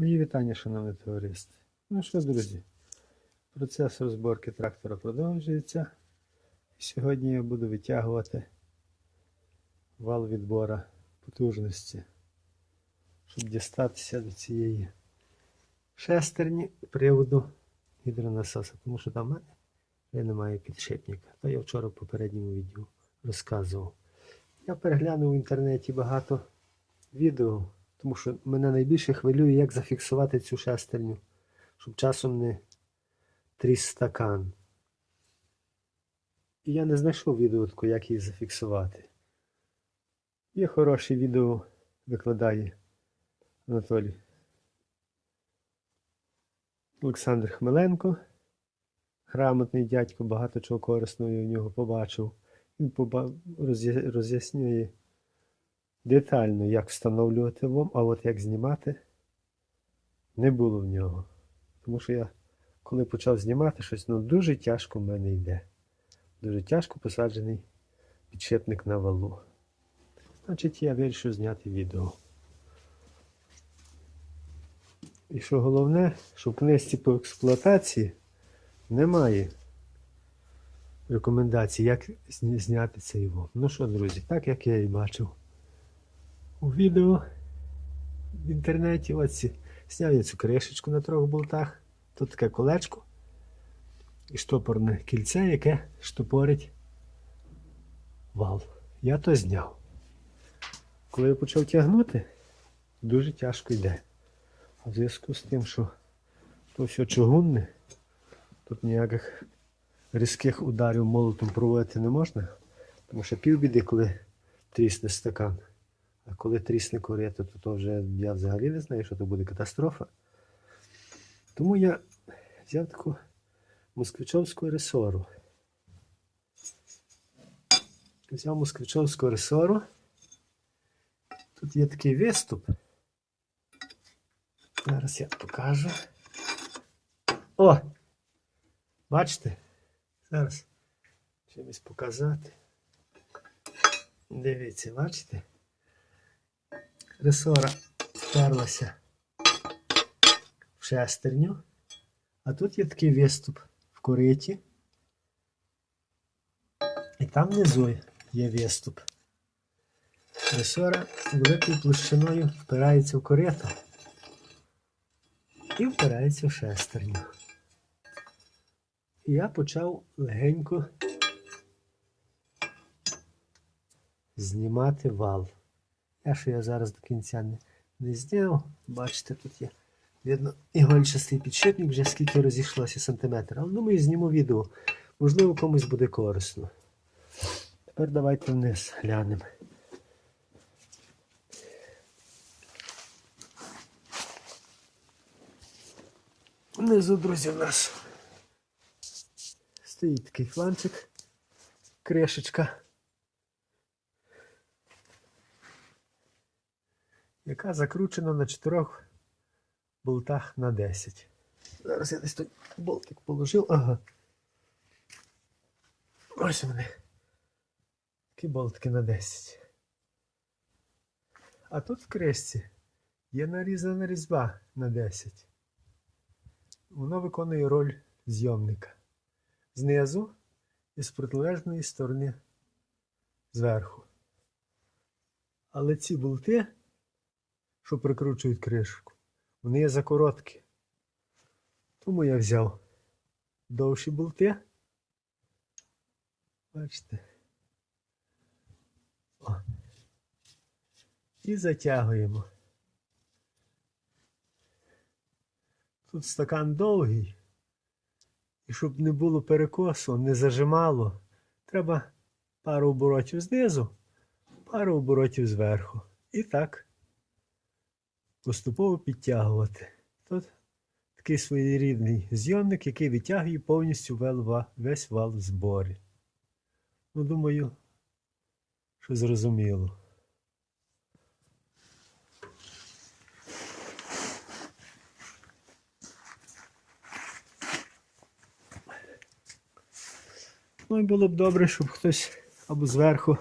Мої вітання, шановне товариство. Ну що, друзі, процес розборки трактора продовжується. Сьогодні я буду витягувати вал відбора потужності, щоб дістатися до цієї шестерні приводу гідронасоса, тому що там в мене вже немає підшипника. То я вчора в попередньому відео розказував. Я переглянув в інтернеті багато відео, тому що мене найбільше хвилює, як зафіксувати цю шестерню, щоб часом не тріс стакан. І я не знайшов відео, як її зафіксувати. Є хороше відео, викладає Анатолій Олександр Хмеленко. Грамотний дядько, багато чого корисного я в нього побачив. Він роз'яснює детально, як встановлювати ВОМ, а от як знімати не було в нього. Тому що я, коли почав знімати щось, ну дуже тяжко в мене йде. Дуже тяжко посаджений підшипник на валу. Значить, я вирішив зняти відео. І що головне, що в книжці по експлуатації немає рекомендацій, як зняти цей ВОМ. Ну що, друзі, так як я і бачив у відео в інтернеті. Ось зняв я цю кришечку на трьох болтах. Тут таке колечко і штопорне кільце, яке штопорить вал. Я то зняв. Коли я почав тягнути, дуже тяжко йде. А в зв'язку з тим, що то все чугунне, тут ніяких різких ударів молотом проводити не можна, тому що півбіди, коли трісне стакан. А коли трісне корито, то, то вже я взагалі не знаю, що то буде катастрофа. Тому я взяв таку москвичовську ресору. Взяв москвичовську ресору. Тут є такий виступ. Зараз я покажу. О! Бачите? Зараз чимось показати. Дивіться, бачите? Ресора вперлася в шестерню, а тут є такий виступ в кориті. І там внизу є виступ. Ресора великою площиною впирається в корито і впирається в шестерню. І я почав легенько знімати вал. Я що я зараз до кінця не, не зняв. Бачите, тут є. Видно, ігольчастий підшипник вже скільки розійшлося сантиметр. Але думаю, зніму відео. Можливо, комусь буде корисно. Тепер давайте вниз глянемо. Внизу, друзі, у нас стоїть такий фланчик, кришечка. Яка закручена на 4 болтах на 10. Зараз я десь тут болтик положив. Ага. Ось вони. Такі болтики на 10. А тут в кришці є нарізана різьба на 10. Воно виконує роль зйомника. Знизу і з протилежної сторони зверху. Але ці болти що прикручують кришку. Вони є закороткі. Тому я взяв довші болти. Бачите? О. І затягуємо. Тут стакан довгий. І щоб не було перекосу, не зажимало, треба пару оборотів знизу, пару оборотів зверху. І так поступово підтягувати. Тут такий своєрідний зйомник, який витягує повністю весь вал в зборі. Ну, думаю, що зрозуміло. Ну і було б добре, щоб хтось або зверху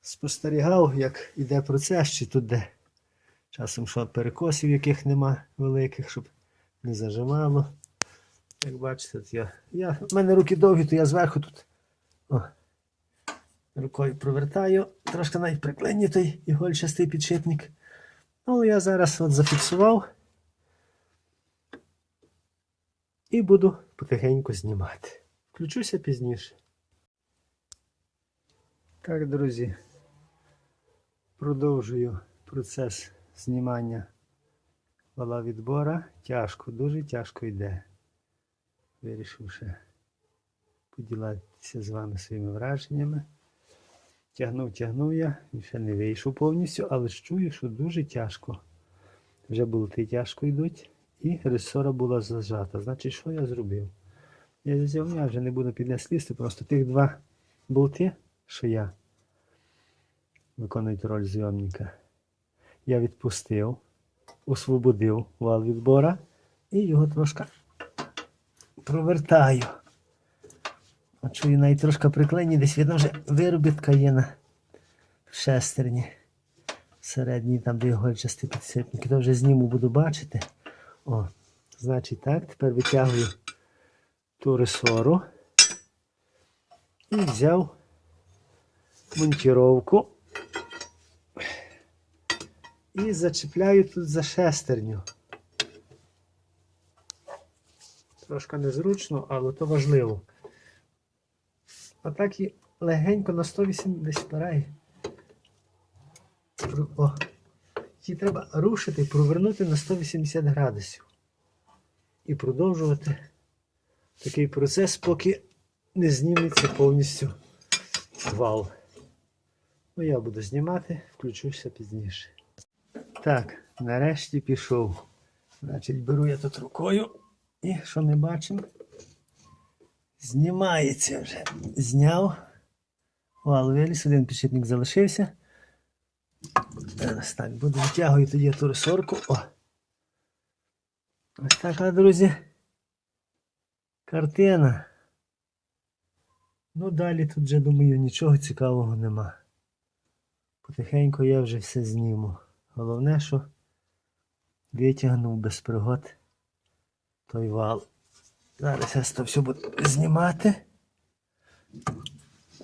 спостерігав, як іде процес, чи тут де Часом що перекосів яких нема великих, щоб не зажимало. Як бачите, я, я, в мене руки довгі, то я зверху тут о, рукою провертаю. Трошки навіть приклиню той ігольчастий підшипник. Але я зараз от зафіксував і буду потихеньку знімати. Включуся пізніше. Так, друзі, продовжую процес знімання вала відбора. Тяжко, дуже тяжко йде. Вирішив ще поділитися з вами своїми враженнями. Тягнув, тягнув я, і ще не вийшов повністю, але чую, що дуже тяжко. Вже болти тяжко йдуть, і ресора була зажата. Значить, що я зробив? Я взяв, я вже не буду піднес лізти, просто тих два болти, що я виконують роль зйомника, я відпустив, освободив вал відбора і його трошки провертаю. От чую, навіть трошки приклинні, десь видно вже виробітка є на шестерні. Середній там, де його часті підсипники, то вже зніму буду бачити. О, значить так, тепер витягую ту ресору і взяв монтіровку і зачіпляю тут за шестерню. Трошки незручно, але то важливо. А так і легенько на 180 впирай. О, її треба рушити, провернути на 180 градусів. І продовжувати такий процес, поки не зніметься повністю вал. Ну, я буду знімати, включуся пізніше. Так, нарешті пішов. Значить, беру я тут рукою. І що ми бачимо? Знімається вже. Зняв. Вал виліз, один підшипник залишився. Зараз так, буду витягую тоді ту ресорку. О. Ось така, друзі. Картина. Ну, далі тут вже, думаю, нічого цікавого нема. Потихеньку я вже все зніму. Головне, що витягнув без пригод той вал. Зараз я це все буду знімати.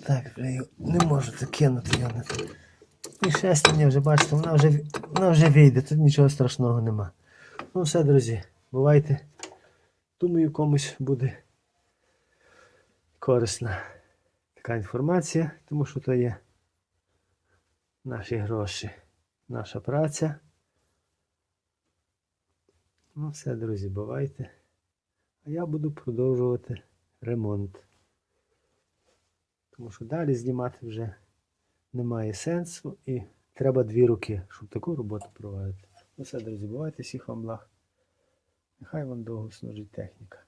Так, не можу так кинути його. на- І шестерня вже, бачите, вона вже, вона вже вийде, тут нічого страшного нема. Ну все, друзі, бувайте. Думаю, комусь буде корисна така інформація, тому що то є наші гроші, наша праця. Ну все, друзі, бувайте. А я буду продовжувати ремонт. Тому що далі знімати вже немає сенсу і треба дві руки, щоб таку роботу проводити. Ну все, друзі, бувайте, всіх вам благ. Нехай вам довго служить техніка.